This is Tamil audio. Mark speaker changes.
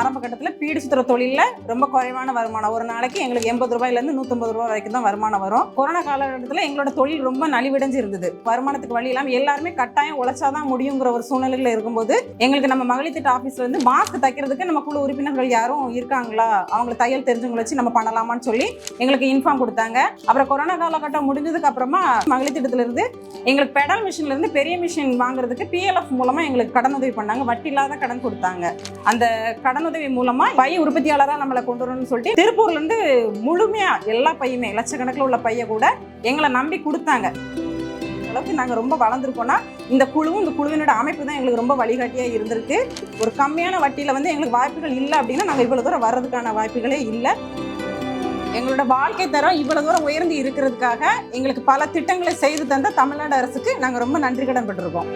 Speaker 1: ஆரம்ப கட்டத்தில் பீடு சுத்துற தொழிலில் ரொம்ப குறைவான வருமானம். ஒரு நாளைக்கு எங்களுக்கு எண்பது ரூபாயிலேருந்து நூற்றம்பது ரூபாய் வரைக்கும் தான் வருமானம் வரும். கொரோனா காலகட்டத்தில் எங்களோட தொழில் ரொம்ப நலிவடைஞ்சு இருந்தது. வருமானத்துக்கு வழி இல்லாமல் எல்லாருமே கட்டாயம் உழைச்சாதான் முடியுங்கிற ஒரு சூழ்நிலையில் இருக்கும்போது எங்களுக்கு நம்ம மகளிர் திட்ட ஆஃபீஸ்ல இருந்து மாஸ்க் தைக்கிறதுக்கு நம்ம குழு உறுப்பினர்கள் யாரும் இருக்காங்களா? அவங்களை தையல் தெரிஞ்சவங்களை வச்சு நம்ம பண்ணலாமான்னு சொல்லி எங்களுக்கு இன்ஃபார்ம் கொடுத்தாங்க. அப்புறம் கொரோனா காலகட்டம் முடிஞ்சதுக்கு அப்புறமா மகளிர் திட்டத்துல இருந்து எங்களுக்கு பெடல் மிஷின்ல இருந்து பெரிய மிஷின் வாங்குறதுக்கு பிஎல்எஃப் மூலமா எங்களுக்கு கடனுதவி பண்ணாங்க. வட்டி இல்லாத கடன் கொடுத்தாங்க. அந்த கடன் கடனுதவி மூலமா பை உற்பத்தியாளராக நம்மளை கொண்டு வரணும்னு சொல்லிட்டு திருப்பூர்ல இருந்து முழுமையா எல்லா பையுமே லட்சக்கணக்கில் உள்ள பைய கூட எங்களை நம்பி கொடுத்தாங்க. அளவுக்கு நாங்கள் ரொம்ப வளர்ந்துருக்கோம்னா இந்த குழுவும் இந்த குழுவினோட அமைப்பு தான் எங்களுக்கு ரொம்ப வழிகாட்டியாக இருந்திருக்கு. ஒரு கம்மியான வட்டியில் வந்து எங்களுக்கு வாய்ப்புகள் இல்லை அப்படின்னா நாங்கள் இவ்வளோ தூரம் வர்றதுக்கான வாய்ப்புகளே இல்லை. எங்களோட வாழ்க்கை தரம் இவ்வளவு தூரம் உயர்ந்து இருக்கிறதுக்காக எங்களுக்கு பல திட்டங்களை செய்து தந்த தமிழ்நாடு அரசுக்கு நாங்கள் ரொம்ப நன்றி கடன் பட்டிருக்கோம்